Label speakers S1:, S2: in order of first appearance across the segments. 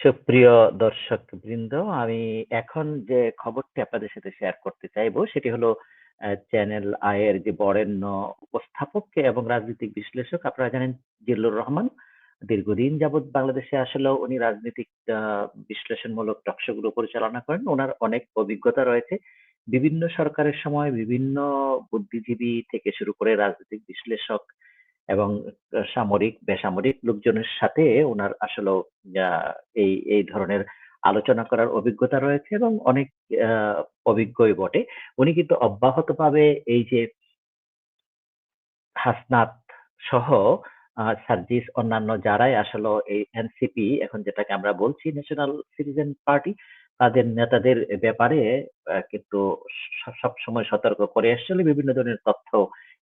S1: সুপ্রিয় দর্শকবৃন্দ, আমি এখন যে খবরটি আপনাদের সাথে শেয়ার করতে চাইব সেটি হলো চ্যানেল আয়ের যে বরেণ্য উপস্থাপক এবং রাজনৈতিক বিশ্লেষক আপনারা জানেন জিল্লুর রহমান। দীর্ঘদিন যাবৎ বাংলাদেশে আসলেও উনি রাজনৈতিক বিশ্লেষণমূলক টকশো গুলো পরিচালনা করেন। ওনার অনেক অভিজ্ঞতা রয়েছে। বিভিন্ন সরকারের সময় বিভিন্ন বুদ্ধিজীবী থেকে শুরু করে রাজনৈতিক বিশ্লেষক এবং সামরিক, বেসামরিক লোকজনের সাথে উনার আসলেও আ এই, এই ধরনের আলোচনা করার অভিজ্ঞতা রয়েছে এবং অনেক অভিজ্ঞই বটে। উনি কিন্তু অব্যাহত অব্যাহতভাবে এই যে হাসনাত সহ সার্জিস অন্যান্য যারাই আসলে এই এনসিপি এখন যেটাকে আমরা বলছি ন্যাশনাল সিটিজেন পার্টি তাদের নেতাদের ব্যাপারে কিন্তু স সবসময় সতর্ক করে আসছিল বিভিন্ন ধরনের তথ্য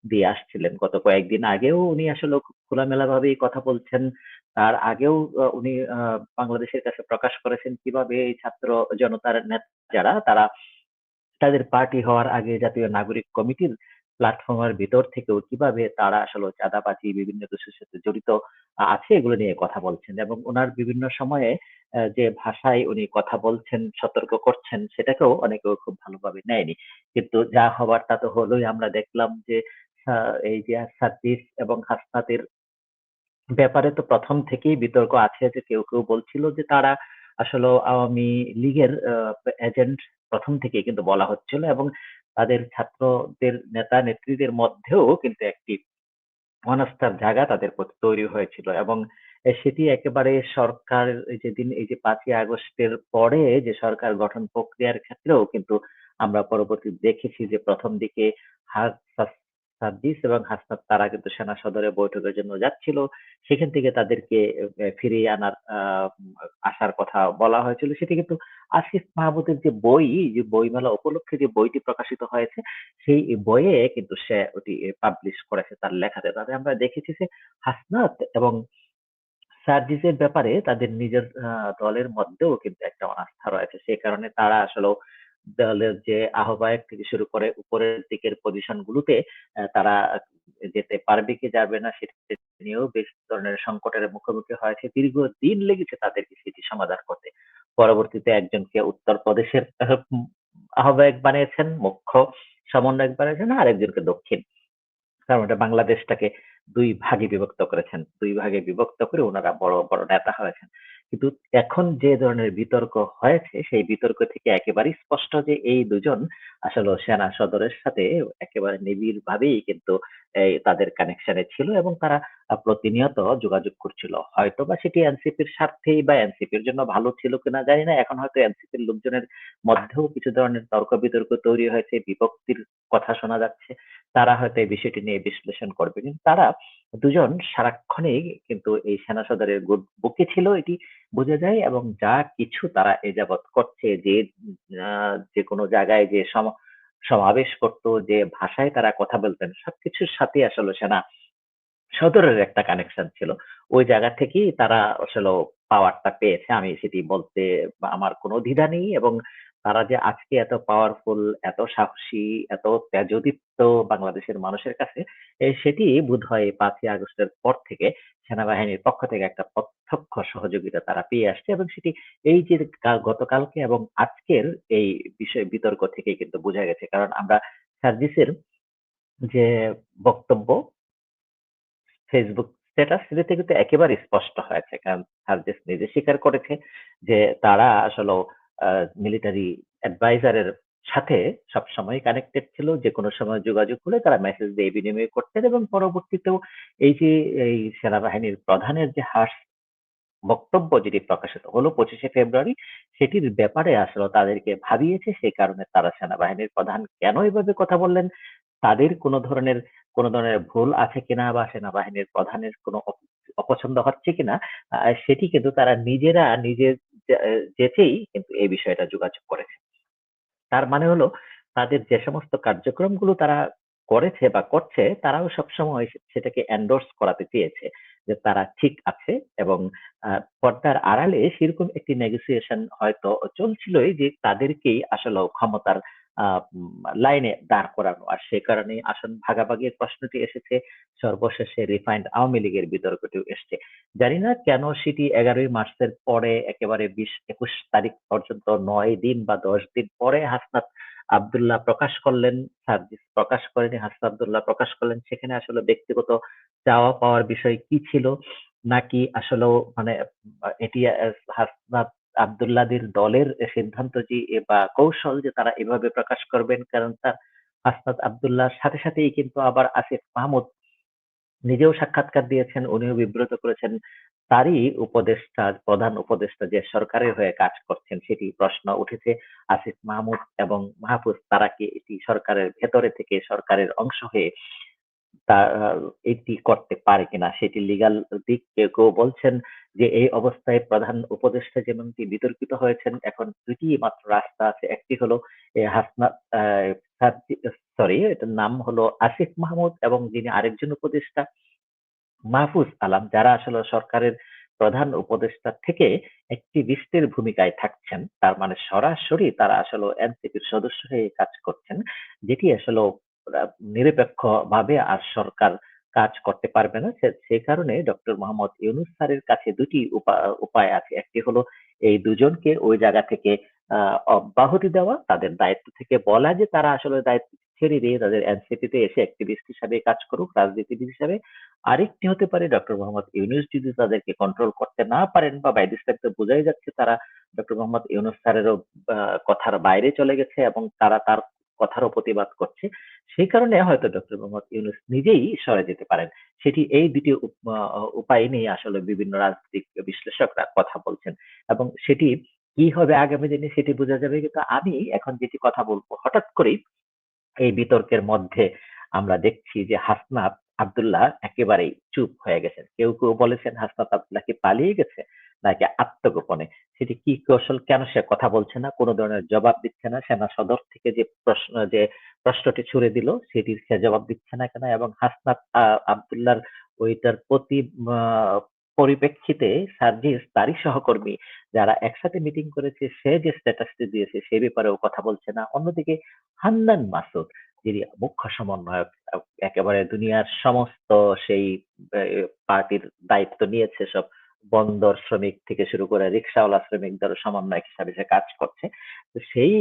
S1: দিয়ে আসছিলেন। গত কয়েকদিন আগেও উনি আসলে খুব খোলামেলাভাবেই কথা বলছেন। তার আগেও উনি বাংলাদেশের কাছে প্রকাশ করেছেন কীভাবে এই ছাত্র জনতার নেতা যারা, তারা তাদের পার্টি হওয়ার আগে জাতীয় নাগরিক কমিটির প্ল্যাটফর্ম এর ভিতর থেকেও কীভাবে তারা আসলে চাঁদা চাঁদাবাজি বিভিন্ন কিছুর সাথে জড়িত আছে এগুলো নিয়ে কথা বলছেন এবং ওনার বিভিন্ন সময়ে যে ভাষায় উনি কথা বলছেন, সতর্ক করছেন সেটাকেও অনেকেও খুব ভালোভাবে নেয়নি। কিন্তু যা হবার তা তো হলোই। আমরা দেখলাম যে এই যে সার্জিস এবং হাসনাতের ব্যাপারে তো প্রথম থেকেই বিতর্ক আছে যে কেউ, কেউ বলছিল যে তারা আসলেও আওয়ামী লীগের এজেন্ট প্রথম থেকেই কিন্তু বলা হচ্ছিল এবং তাদের ছাত্রদের নেতা-নেত্রীদের মধ্যেও কিন্তু একটি অনাস্থার জায়গা তাদের প্রতি তৈরি হয়েছিল এবং সেটি একেবারে সরকার যেদিন এই যে পাঁচই আগস্টের পরে যে সরকার গঠন প্রক্রিয়ার ক্ষেত্রেও কিন্তু আমরা পরবর্তী দেখেছি যে প্রথম দিকে হাস সার্জিস এবং হাসনাত তারা কিন্তু সেনা সদরে বৈঠকের জন্য যাচ্ছিল। সেখান থেকে তাদেরকে ফিরিয়ে আনার আসার কথা বলা হয়েছিল। সেটি কিন্তু আসিফ মাহমুদের যে বই, যে বইমেলা উপলক্ষে যে বইটি প্রকাশিত হয়েছে, সেই বইয়ে কিন্তু সে ওটি পাবলিশ করেছে তার লেখাতে। তাতে আমরা দেখেছি যে হাসনাত এবং সার্জিসের ব্যাপারে তাদের নিজের দলের মধ্যেও কিন্তু একটা অনাস্থা রয়েছে। সে কারণে তারা আসলেও দলের যে আহ্বায়ক থেকে শুরু করে উপরের দিকের পজিশন গুলোতে তারা যেতে পারবে কি যাবে না সেটা নিয়েও বেশ ধরনের সংকটের মুখোমুখি হয়েছে। দীর্ঘদিন লেগেছে তাদেরকে সেটি সমাধান করতে। পরবর্তীতে একজনকে উত্তরপ্রদেশের আহ উম আহ্বায়ক বানিয়েছেন, মুখ্য সমন্বয়ক বানিয়েছেন, আরেকজনকে দক্ষিণ। কারণ এটা বাংলাদেশটাকে দুই ভাগে বিভক্ত করেছেন। দুই ভাগে বিভক্ত করে ওনারা বড়, বড় নেতা হয়েছেন। কিন্তু এখন যে ধরনের বিতর্ক হয়েছে সেই বিতর্ক থেকে একেবারেই স্পষ্ট যে এই দুজন আসলে সেনা সদরের সাথে একেবারে নিবিড় ভাবেই কিন্তু তাদের কানেকশন ছিল এবং তারা প্রতিনিয়ত যোগাযোগ করছিল। হয়তোবা সেটি এনসিপির স্বার্থেই বা এনসিপির জন্য ভালো ছিল কিনা জানি না। এখন হয়তো এনসিপির লোকজনের মধ্যেও কিছু ধরনের তর্ক-বিতর্ক তৈরি হয়েছে, বিভক্তির কথা শোনা যাচ্ছে। তারা হয়তো এই বিষয়টি নিয়ে বিশ্লেষণ করবে। কিন্তু তারা দুজন সারাক্ষণই কিন্তু এই সেনা সদরের বুকে ছিল এটি বোঝা যায় এবং যা কিছু তারা এ যাবৎ করছে যে আ যেকোনো জায়গায় যে সম সমাবেশ করত, যে ভাষায় তারা কথা বলতেন সবকিছুর সাথে আসলে সেনা সদরের একটা কানেকশন ছিল। ওই জায়গা থেকেই তারা আসলেও পাওয়ারটা পেয়েছে। আমি সেটি বলতে আমার কোনো দ্বিধা নেই এবং তারা যে আজকে এত পাওয়ারফুল, এত সাহসী, এত তেজোদীপ্ত বাংলাদেশের মানুষের কাছে সেটি বোধহয় ৫ই আগস্টের পর থেকে সেনাবাহিনীর পক্ষ থেকে একটা প্রত্যক্ষ সহযোগিতা তারা পেয়ে আসছে এবং সেটি এই যে গতকালকে এবং আজকের এই বিষয় বিতর্ক থেকেই কিন্তু বোঝা গেছে। কারণ আমরা সার্জিসের যে বক্তব্য ফেসবুক স্ট্যাটাস সেটাতে কিন্তু একেবারে স্পষ্ট হয়েছে। কারণ সার্জিস নিজে স্বীকার করেছে যে তারা আসলেও আ মিলিটারি অ্যাডভাইজার এর সাথে সবসময় কানেক্টেড ছিল। যে কোনো সময় যোগাযোগ হলে তারা মেসেজ দিয়ে বিনিময় করতেন এবং পরবর্তীতেও এই যে এই সেনাবাহিনীর প্রধানের যে হাস বক্তব্য যেটি প্রকাশিত হলো ২৫শে ফেব্রুয়ারি সেটির ব্যাপারে আসলে তাদেরকে ভাবিয়েছে। সে কারণে তারা সেনাবাহিনীর প্রধান কেন এভাবে কথা বললেন, তাদের কোন ধরনের কোন ধরনের ভুল আছে কিনা বা সেনাবাহিনীর প্রধানের কোন অপ অপছন্দ হচ্ছে কিনা সেটি কিন্তু তারা নিজেরা নিজে জে যেচেই কিন্তু এই বিষয়টা যোগাযোগ করেছে। তার মানে হলো, তাদের যে সমস্ত কার্যক্রমগুলো তারা করেছে বা করছে, তারাও সবসময় সেটাকে এন্ডোর্স করাতে চেয়েছে। যে তারা ঠিক আছে এবং পর্দার আড়ালে সেরকম একটি নেগোসিয়েশন হয়তো চলছিলই যে তাদেরকেই আসলে ক্ষমতার লাইনে দাঁড় করানো। আর সে কারণে আসন ভাগাভাগির প্রশ্নটি এসেছে, সর্বশেষে রিফাইন্ড আওয়ামী লীগের বিতর্কটিও এসছে। জানি না কেন সেটি এগারোই মার্চের পরে, একেবারে বিশ একুশ তারিখ পর্যন্ত নয় দিন বা দশ দিন পরে হাসনাত আবদুল্লাহ প্রকাশ করলেন, সার্জিস প্রকাশ করেনি, হাসনাত আবদুল্লাহ প্রকাশ করলেন। সেখানে আসলে ব্যক্তিগত চাওয়া পাওয়ার বিষয় কি ছিল? নাকি আসলে মানে এটি হাসনাত আবদুল্লাদের দলের সিদ্ধান্ত যে বা কৌশল যে তারা এভাবে প্রকাশ করবেন, কারণ তার হাসনাত আবদুল্লাহর সাথে সাথেই কিন্তু আবার আসিফ মাহমুদ নিজেও সাক্ষাৎকার দিয়েছেন, উনিও বিব্রত করেছেন। তারই উপদেষ্টা প্রধান উপদেষ্টা যে সরকারের হয়ে কাজ করছেন, সেটি প্রশ্ন উঠেছে। আসিফ মাহমুদ এবং মাহফুজ তারা কি এটি সরকারের ভেতরে থেকে সরকারের অংশ হয়ে এটি করতে পারে কিনা সেটি লিগাল দিক। কেউ কেউ বলছেন যে এই অবস্থায় প্রধান উপদেষ্টা যেমনটি বিতর্কিত হয়েছেন, এখন দুটি মাত্র রাস্তা আছে। একটি হলো হাসনা সরি এটার নাম হলো আসিফ মাহমুদ এবং যিনি আরেকজন উপদেষ্টা, মাহফুজ আলাম, যারা আসলে সরকারের প্রধান উপদেষ্টা থেকে একটি বিস্তের ভূমিকায় থাকছেন। তার মানে সরাসরি তারা আসলে এনসিপির সদস্য হয়ে কাজ করছেন, যেটি আসলে নিরপেক্ষ ভাবে আর সরকার কাজ করতে পারবে না। সে কারণে ডক্টর মোহাম্মদ ইউনুস স্যারের কাছে দুটি উপায় আছে। একটি হলো এই দুজনকে ওই জায়গা থেকে অব্যাহতি দেওয়া, তাদের দায়িত্ব থেকে বলা যে তারা আসলে দায়িত্ব ছেড়ে দিয়ে তাদের এনসিপিতে এসে অ্যাক্টিভিস্ট হিসাবে কাজ করুক, রাজনীতিবিদ হিসাবে। আরেকটি হতে পারে, ডক্টর মোহাম্মদ ইউনুস যদি তাদেরকে কন্ট্রোল করতে না পারেন বা বাইদিস তো বোঝাই যাচ্ছে তারা, ডক্টর মোহাম্মদ ইউনুস স্যারেরও কথার বাইরে চলে গেছে এবং তারা তার কথারও প্রতিবাদ করছে। সেই কারণে হয়তো ডক্টর মোহাম্মদ ইউনুস নিজেই সরে যেতে পারেন। সেটি এই দুটি উপায় নিয়ে আসলে বিভিন্ন রাজনৈতিক বিশ্লেষকরা কথা বলছেন। এবং সেটি কি হবে আগামী দিনে সেটি বোঝা যাবে। কিন্তু আমি এখন যেটি কথা বলব, হঠাৎ করেই এই বিতর্কের মধ্যে আমরা দেখছি যে হাসনাত আবদুল্লাহ একেবারেই চুপ হয়ে গেছেন। কেউ কেউ বলেছেন হাসনাত আবদুল্লাহ কি পালিয়ে গেছে? নাকি আত্মগোপনে? সেটি কি কৌশল? কেন সে কথা বলছে না? কোনো ধরনের জবাব দিচ্ছে না? সেনা সদর থেকে যে প্রশ্ন, যে প্রশ্নটি ছুড়ে দিল, সেটির সে জবাব দিচ্ছে না কেন? এবং হাসনাত আবদুল্লাহর ওইটার প্রতি পরিপ্রেক্ষিতে সার্জিস, তারই সহকর্মী যারা একসাথে মিটিং করেছে, সে যে স্ট্যাটাসটি দিয়েছে, সে ব্যাপারেও কথা বলছে না। অন্যদিকে হান্নান মাসুদ, যিনি মুখ্য সমন্বয়ক, একেবারে দুনিয়ার সমস্ত সেই পার্টির দায়িত্ব নিয়েছে সব বন্দর শ্রমিক থেকে শুরু করে রিক্সাওয়ালা শ্রমিক শ্রমিকদের সমন্বয়ক হিসাবে সে কাজ করছে, তো সেই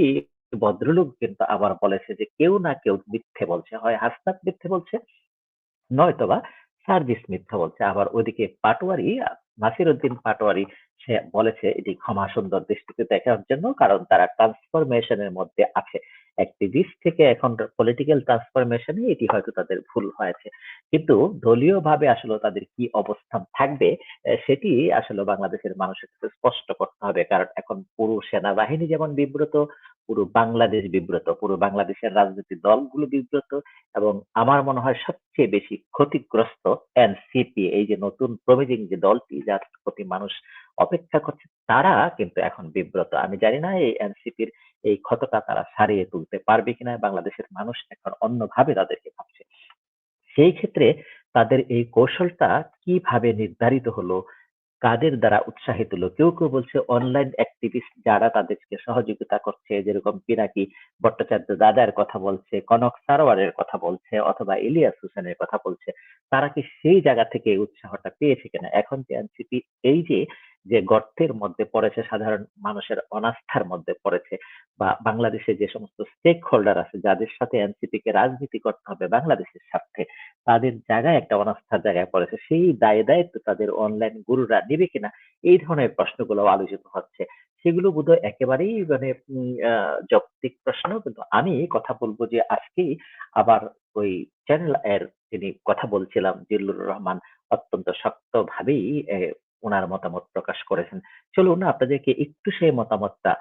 S1: ভদ্রলোক কিন্তু আবার বলেছে যে কেউ না কেউ মিথ্যে বলছে, হয় হাসনাত মিথ্যে বলছে, নয়তোবা সার্জিস মিথ্যা বলছে। আবার ওইদিকে পাটোয়ারি নাসির উদ্দিন পাটোয়ারি, সে বলেছে এটি ক্ষমা সুন্দর দৃষ্টিতে দেখার জন্য কারণ তারা ট্রান্সফরমেশনের মধ্যে আছে। অ্যাক্টিভিস্ট থেকে এখন পলিটিক্যাল ট্রান্সফরমেশনে এটি হয়তো তাদের ভুল হয়েছে। কিন্তু দলীয়ভাবে আসলে তাদের কি অবস্থান থাকবে সেটি আসলে বাংলাদেশের মানুষের কাছে স্পষ্ট করতে হবে। কারণ এখন পুরো সেনাবাহিনী যেমন বিব্রত পুরো বাংলাদেশ বিব্রত, পুরো বাংলাদেশের রাজনৈতিক দলগুলো বিব্রত এবং আমার মনে হয় সবচেয়ে বেশি ক্ষতিগ্রস্ত এনসিপি, এই যে নতুন প্রমিজিং যে দলটি যার প্রতি মানুষ অপেক্ষা করছে, তারা কিন্তু এখন বিব্রত। আমি জানি না এই এনসিপির এই ক্ষতটা তারা সারিয়ে তুলতে পারবে কিনা, বাংলাদেশের মানুষ এখন অন্যভাবে তাদেরকে ভাবছে। সেই ক্ষেত্রে তাদের এই কৌশলটা কীভাবে নির্ধারিত হলো কাদের দ্বারা উৎসাহিত? হলো কেউ কেউ বলছে অনলাইন অ্যাক্টিভিস্ট যারা তাদেরকে সহযোগিতা করছে, যেরকম পিনাকি ভট্টাচার্য দাদার কথা বলছে, কনক সারোয়ারের কথা বলছে, অথবা ইলিয়াস হোসেনের কথা বলছে, তারা কি সেই জায়গা থেকে উৎসাহটা পেয়েছে কিনা? এখন যে এনসিপি এই যে যে গর্তের মধ্যে পড়েছে সাধারণ মানুষের অনাস্থার মধ্যে পড়েছে, বা বাংলাদেশে যে সমস্ত স্টেক হোল্ডার আছে, যাদের সাথে এনসিপি কে রাজনীতি করতে হবে বাংলাদেশের স্বার্থে তাদের জায়গায় একটা অনাস্থার জায়গায় পড়েছে সেই দায় দায়িত্ব তাদের অনলাইন গুরুরা নেবে কিনা, এই ধরনের প্রশ্নগুলো আলোচিত হচ্ছে। সেগুলো বোধহয় একেবারেই মানে যৌক্তিক প্রশ্ন, কিন্তু আমি কথা বলব যে আজকেই আবার ওই চ্যানেল এর যিনি কথা বলছিলাম, জিল্লুর রহমান, অত্যন্ত শক্তভাবেই ওনার মতামত প্রকাশ করেছেন। চলুন আপনাদেরকে একটু সেই মতামতটা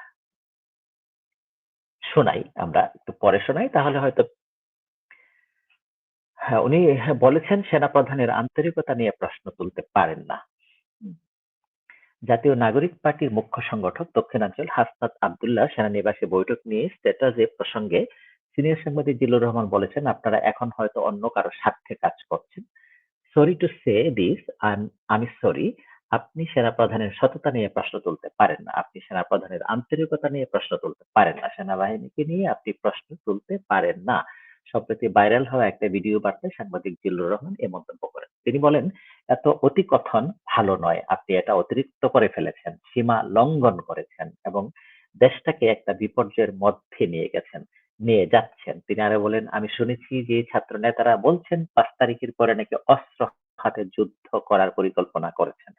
S1: শোনাই, আমরা একটু পরে শোনাই, তাহলে হয়তো হ্যাঁ উনি বলেছেন সেনাপ্রধানের আন্তরিকতা নিয়ে প্রশ্ন তুলতে পারেন না জাতীয় নাগরিক পার্টির মুখ্য সংগঠক দক্ষিণাঞ্চল হাসনাত আবদুল্লাহ সেনানিবাসে বৈঠক নিয়ে স্ট্যাটাসে প্রসঙ্গে সিনিয়র সাংবাদিক জিল্লুর রহমান বলেছেন, আপনারা এখন হয়তো অন্য কারও স্বার্থে কাজ করছেন সরি টু সে দিস আমি সরি আপনি সেনাপ্রধানের সততা নিয়ে প্রশ্ন তুলতে পারেন না। আপনি সেনাপ্রধানের আন্তরিকতা নিয়ে প্রশ্ন তুলতে পারেন না। সেনাবাহিনীকে নিয়ে আপনি প্রশ্ন তুলতে পারেন না। সম্প্রতি ভাইরাল হওয়া একটা ভিডিও বার্তায় সাংবাদিক জিল্লুর রহমান এ মন্তব্য করেন। তিনি বলেন, "এত অতিকথন ভালো নয়। আপনি এটা অতিরিক্ত করে ফেলেছেন, সীমা লঙ্ঘন করেছেন এবং দেশটাকে একটা বিপর্যয়ের মধ্যে নিয়ে গেছেন, নিয়ে যাচ্ছেন।" তিনি আরও বলেন, "আমি শুনেছি যে ছাত্র নেতারা বলছেন ৫ তারিখের পরে নাকি অস্ত্র হাতে যুদ্ধ করার পরিকল্পনা করেছেন।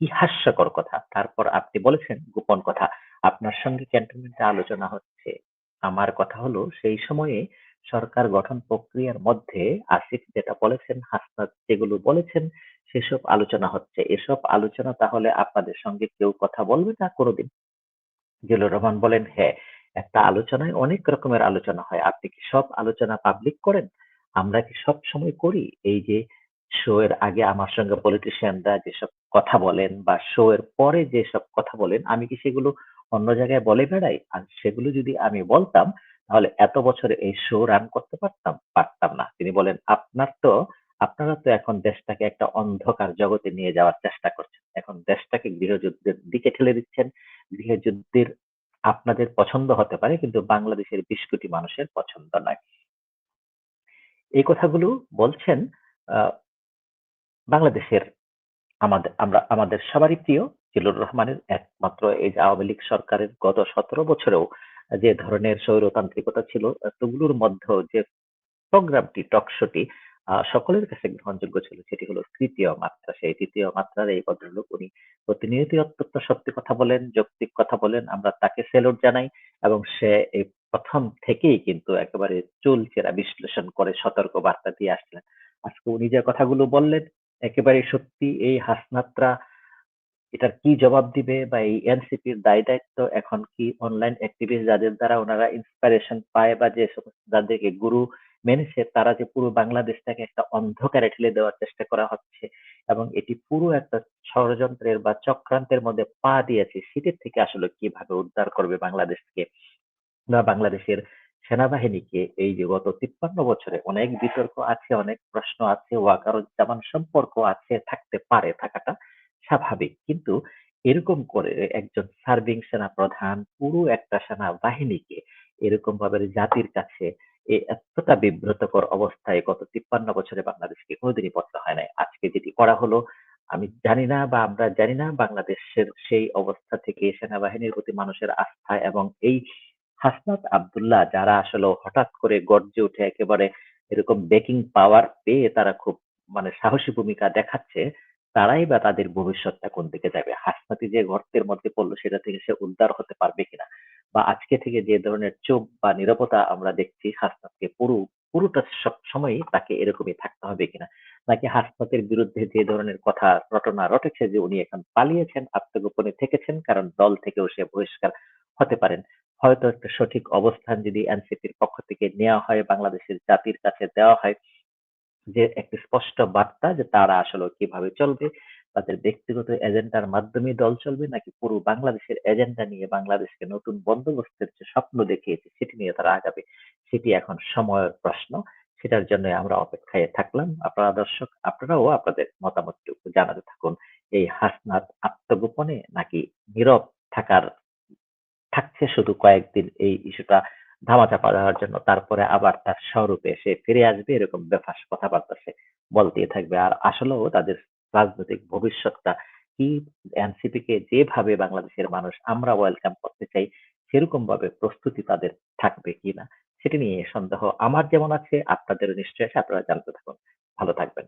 S1: কি হাস্যকর কথা! তারপর আপনি বলেছেন গোপন কথা। আপনার সঙ্গে ক্যান্টনমেন্টে আলোচনা হচ্ছে। আমার কথা হলো সেই সময়ে সরকার গঠন প্রক্রিয়ার মধ্যে আসিফ যেটা বলেছেন, হাসনাত যেগুলো বলেছেন সেসব আলোচনা হচ্ছে। এসব আলোচনা তাহলে আপনাদের সঙ্গে কেউ কথা বলবে না কোনদিন?" জিল্লুর রহমান বলেন, "হ্যাঁ, একটা আলোচনায় অনেক রকমের আলোচনা হয়। আপনি কি সব আলোচনা পাবলিক করেন? আমরা কি সব সময় করি? এই যে শো এর আগে আমার সঙ্গে পলিটিশিয়ানরা যেসব কথা বলেন বা শো এর পরে যেসব কথা বলেন, আমি কি সেগুলো অন্য জায়গায় বলে বেড়াই? আর সেগুলো যদি আমি বলতাম তাহলে এত বছরে এই শো রান করতে পারতাম? পারতাম না।" তিনি বলেন, "আপনার তো আপনারা তো এখন দেশটাকে একটা অন্ধকার জগতে নিয়ে যাওয়ার চেষ্টা করছেন। এখন দেশটাকে গৃহযুদ্ধের দিকে ঠেলে দিচ্ছেন। গৃহযুদ্ধের আপনাদের পছন্দ হতে পারে কিন্তু বাংলাদেশের ২০ কোটি মানুষের পছন্দ নয়।" এই কথাগুলো বলছেন বাংলাদেশের আমাদের আমরা আমাদের সবারই প্রিয় জিল্লুর রহমানের একমাত্র এই যে আওয়ামী লীগ সরকারের গত ১৭ বছরেও যে ধরনের স্বৈরতান্ত্রিকতা ছিল এতগুলোর মধ্যেও যে প্রোগ্রামটি টক শোটি আ সকলের কাছে গ্রহণযোগ্য ছিল সেটি হলো তৃতীয় মাত্রা। সেই তৃতীয় মাত্রার এই ভদ্রলোক উনি প্রতিনিয়তই অত্যন্ত সত্যি কথা বলেন, যৌক্তিক কথা বলেন। আমরা তাকে সেলুট জানাই এবং সে এই প্রথম থেকেই কিন্তু একেবারে চুলচেরা বিশ্লেষণ করে সতর্ক বার্তা দিয়ে আসছিলেন। আজকে উনি যে কথাগুলো বললেন একেবারে সত্যি। এই হাসনাতরা এটার কি জবাব দিবে বা এই এনসিপির দায়-দায়িত্ব এখন কি অনলাইন অ্যাক্টিভিস্ট যাদের দ্বারা ওনারা ইন্সপিরেশন পায় বা যে যাদেরকে গুরু মেনেছে তারা যে পুরো বাংলাদেশটাকে একটা অন্ধকারে ঠেলে দেওয়ার চেষ্টা করা হচ্ছে এবং এটি পুরো একটা ষড়যন্ত্রের বা চক্রান্তের মধ্যে পা দিয়েছে সেটির থেকে আসলে কীভাবে উদ্ধার করবে বাংলাদেশকে বা বাংলাদেশের সেনাবাহিনীকে? এই যে গত ৫৩ বছরে অনেক বিতর্ক আছে, অনেক প্রশ্ন আছে, ওয়াকারুজ্জামান সম্পর্ক আছে, থাকতে পারে থাকাটা স্বাভাবিক। কিন্তু এরকম করে একজন সার্ভিং সেনা প্রধান পুরো একটা সেনাবাহিনীকে এরকমভাবে জাতির কাছে এ এতটা বিব্রতকর অবস্থায় গত ৫৩ বছরে বাংলাদেশকে কোনোদিনই পড়তে হয় নাই। আজকে যেটি করা হলো আমি জানি না বা আমরা জানি না বাংলাদেশের সেই অবস্থা থেকে সেনাবাহিনীর প্রতি মানুষের আস্থা এবং এই হাসনাত আব্দুল্লাহ যারা আসলে হঠাৎ করে গর্জে উঠে একেবারে এরকম বেকিং পাওয়ার পেয়ে তারা খুব মানে সাহসী ভূমিকা দেখাচ্ছে, তারাই বা তাদের ভবিষ্যৎটা কোন দিকে যাবে? হাসনাতি যে গর্তের মধ্যে পড়ল সেটা থেকে সে উদ্ধার হতে পারবে কিনা? বা আজকে থেকে যে ধরনের চোখ বা নীরবতা আমরা দেখছি হাসনাতকে পুরো পুরোটা সবসময়ই তাকে এরকমই থাকতে হবে কিনা? নাকি হাসনাতের বিরুদ্ধে যে ধরনের কথা রটনা রটেছে যে উনি এখন পালিয়েছেন, আত্মগোপনে থেকেছেন কারণ দল থেকেও সে বহিষ্কার হতে পারেন। হয়তো একটা সঠিক অবস্থান যদি এনসিপির পক্ষ থেকে নেওয়া হয়, বাংলাদেশের জাতির কাছে দেওয়া হয়, যে একটি স্পষ্ট বার্তা যে তারা আসলে কীভাবে চলবে, তাদের ব্যক্তিগত এজেন্ডার মাধ্যমে দল চলবে নাকি পুরো বাংলাদেশের এজেন্ডা নিয়ে বাংলাদেশকে নতুন বন্দোবস্তের যে স্বপ্ন দেখিয়েছে সেটি নিয়ে তারা আগাবে। সেটি এখন সময়ের প্রশ্ন। সেটার জন্য আমরা অপেক্ষায় থাকলাম। আপনারা দর্শক আপনারাও আপনাদের মতামতটুকু জানাতে থাকুন। এই হাসনাত আত্মগোপনে নাকি নীরব থাকার থাকছে শুধু কয়েকদিন এই ইস্যুটা ধামাচাপা দেওয়ার জন্য তারপরে আবার তার স্বরূপে সে ফিরে আসবে, এরকম বেফাঁস কথাবার্তা সে বলতেই থাকবে। আর আসলেও তাদের রাজনৈতিক ভবিষ্যৎটা কি এনসিপি কে যেভাবে বাংলাদেশের মানুষ আমরা ওয়েলকাম করতে চাই সেরকম ভাবে প্রস্তুতি তাদের থাকবে কিনা সেটি নিয়ে সন্দেহ আমার যেমন আছে, আপনাদেরও নিশ্চয়ই আছে, আপনারা জানতে থাকুন। ভালো থাকবেন।